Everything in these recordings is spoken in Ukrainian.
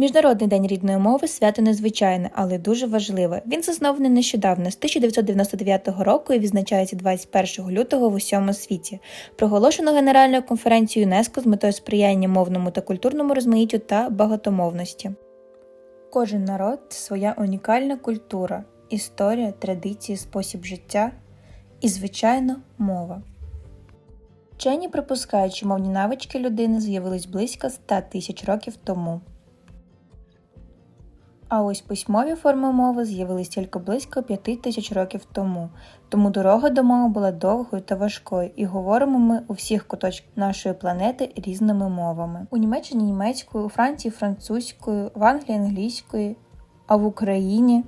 Міжнародний день рідної мови свято незвичайне, але дуже важливе. Він заснований нещодавно з 1999 року і відзначається 21 лютого в усьому світі. Проголошено Генеральною конференцією ЮНЕСКО з метою сприяння мовному та культурному розмаїттю та багатомовності. Кожен народ своя унікальна культура, історія, традиції, спосіб життя і, звичайно, мова. Вчені припускають, що мовні навички людини з'явились близько 100 тисяч років тому. А ось письмові форми мови з'явились тільки близько п'яти тисяч років тому, тому дорога до мови була довгою та важкою, і говоримо ми у всіх куточках нашої планети різними мовами. У Німеччині німецькою, у Франції французькою, в Англії англійською, а в Україні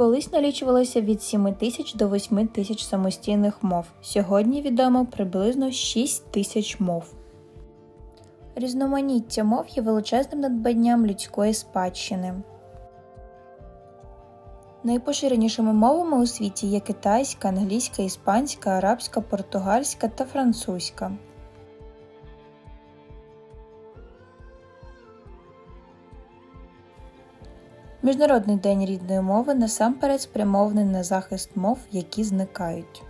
Колись налічувалося від 7 тисяч до 8 тисяч самостійних мов. Сьогодні відомо приблизно 6 тисяч мов. Різноманіття мов є величезним надбанням людської спадщини. Найпоширенішими мовами у світі є китайська, англійська, іспанська, арабська, португальська та французька. Міжнародний день рідної мови насамперед спрямований на захист мов, які зникають.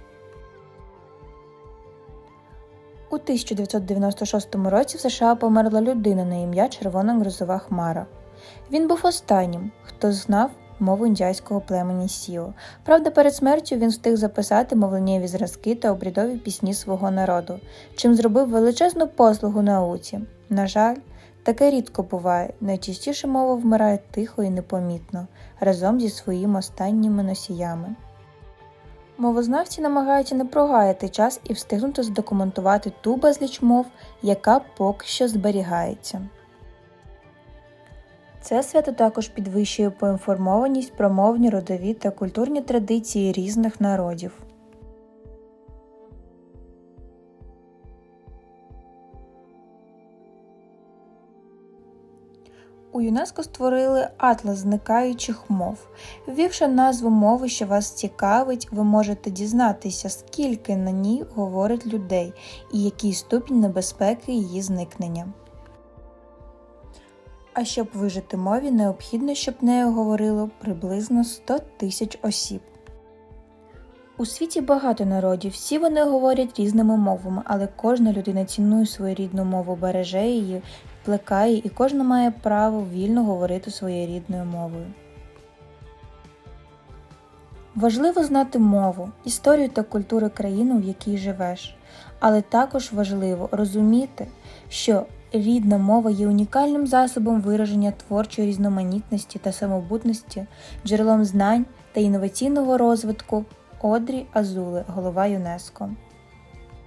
У 1996 році в США померла людина на ім'я Червона грозова хмара. Він був останнім, хто знав мову індіайського племені Сіо. Правда, перед смертю він встиг записати мовленнєві зразки та обрядові пісні свого народу, чим зробив величезну послугу науці. На жаль, Таке рідко буває, найчастіше мова вмирає тихо і непомітно, разом зі своїми останніми носіями. Мовознавці намагаються не прогаяти час і встигнути задокументувати ту безліч мов, яка поки що зберігається. Це свято також підвищує поінформованість про мовні, родові та культурні традиції різних народів. У ЮНЕСКО створили атлас зникаючих мов. Ввівши назву мови, що вас цікавить, ви можете дізнатися, скільки на ній говорить людей і який ступінь небезпеки її зникнення. А щоб вижити мові, необхідно, щоб нею говорило приблизно 100 тисяч осіб. У світі багато народів, всі вони говорять різними мовами, але кожна людина цінує свою рідну мову, береже її, плекає, і кожна має право вільно говорити своєю рідною мовою. Важливо знати мову, історію та культуру країни, в якій живеш, але також важливо розуміти, що рідна мова є унікальним засобом вираження творчої різноманітності та самобутності, джерелом знань та інноваційного розвитку. Одрі Азули, голова ЮНЕСКО.